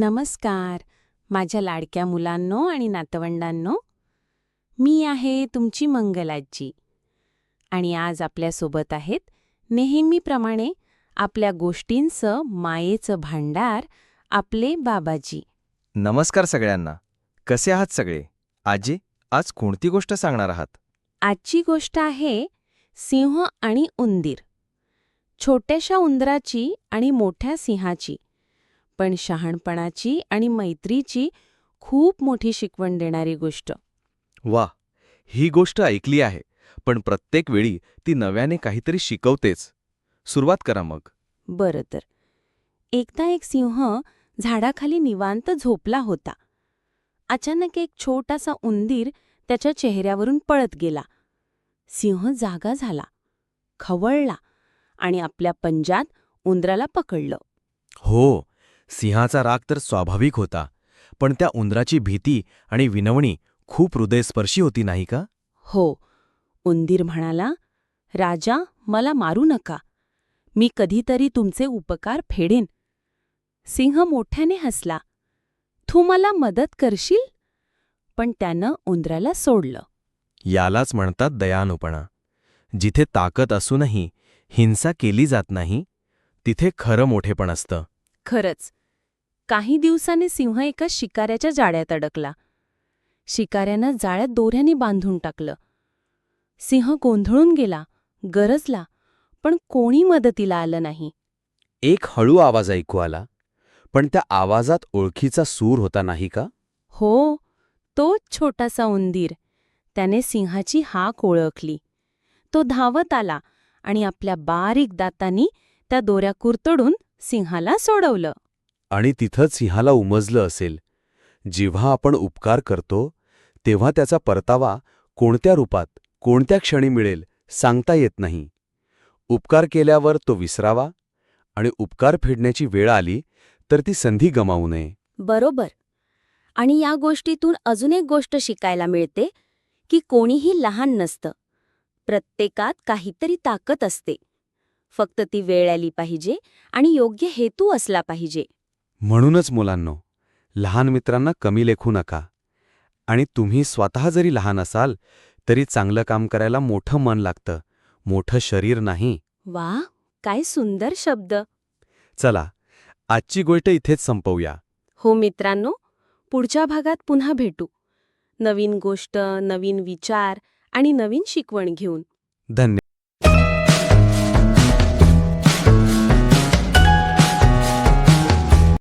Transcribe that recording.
नमस्कार. माझ्या लाडक्या मुलांनो आणि नातवंडांनो मी आहे तुमची मंगलाजी. आणि आज आपल्यासोबत आहेत नेहमीप्रमाणे आपल्या गोष्टींचं मायेचं भांडार आपले बाबाजी. नमस्कार सगळ्यांना. कसे आहात सगळे? आजी आज कोणती गोष्ट सांगणार आहात? आजची गोष्ट आहे सिंह आणि उंदीर. छोट्याशा उंदराची आणि मोठ्या सिंहाची. पण शहाणपणाची आणि मैत्रीची खूप मोठी शिकवण देणारी गोष्ट. वा ही गोष्ट ऐकली आहे पण प्रत्येक वेळी ती नव्याने काहीतरी शिकवतेच. सुरुवात करा मग. बरं तर. एकदा एक सिंह झाडाखाली निवांत झोपला होता. अचानक एक छोटासा उंदीर त्याच्या चेहऱ्यावरून पळत गेला. सिंह जागा झाला खवळला आणि आपल्या पंजात उंदराला पकडलं. हो सिंहाचा राग तर स्वाभाविक होता पण त्या उंदराची भीती आणि विनवणी खूप हृदयस्पर्शी होती नाही का? हो. उंदीर म्हणाला राजा मला मारू नका. मी कधीतरी तुमचे उपकार फेडेन. सिंह मोठ्याने हसला. तू मला मदत करशील? पण त्यानं उंदराला सोडलं. यालाच म्हणतात दयानुपणा. जिथे ताकद असूनही हिंसा केली जात नाही तिथे खरं मोठेपण असतं. खरंच. काही दिवसांनी सिंह एका शिकाऱ्याच्या जाळ्यात अडकला. शिकाऱ्यानं जाळ्यात दोऱ्याने बांधून टाकलं. सिंह गोंधळून गेला गरजला पण कोणी मदतीला आलं नाही. एक हळू आवाज ऐकू आला पण त्या आवाजात ओळखीचा सूर होता नाही का? हो तोच छोटासा उंदीर. त्याने सिंहाची हाक ओळखली. तो धावत आला आणि आपल्या बारीक दातांनी त्या दोऱ्या कुरतडून सिंहाला सोडवलं. आणि तिथंच सिंहाला उमजलं असेल. जेव्हा आपण उपकार करतो तेव्हा त्याचा परतावा कोणत्या रूपात कोणत्या क्षणी मिळेल सांगता येत नाही. उपकार केल्यावर तो विसरावा आणि उपकार फेडण्याची वेळ आली तर ती संधी गमावू नये. बरोबर. आणि या गोष्टीतून अजून एक गोष्ट शिकायला मिळते की कोणीही लहान नसतं. प्रत्येकात काहीतरी ताकद असते. फक्त ती वेळ आली पाहिजे आणि योग्य हेतू असला पाहिजे. म्हणूनच मुलांनो लहान मित्रांना कमी लेखू नका. आणि तुम्ही स्वतः जरी लहान असाल तरी चांगलं काम करायला मोठं मन लागतं. मोठं शरीर नाही. वा काय सुंदर शब्द. चला आजची गोष्ट इथेच संपवूया. हो मित्रांनो पुढच्या भागात पुन्हा भेटू. नवीन गोष्ट नवीन विचार आणि नवीन शिकवण घेऊन. धन्यवाद.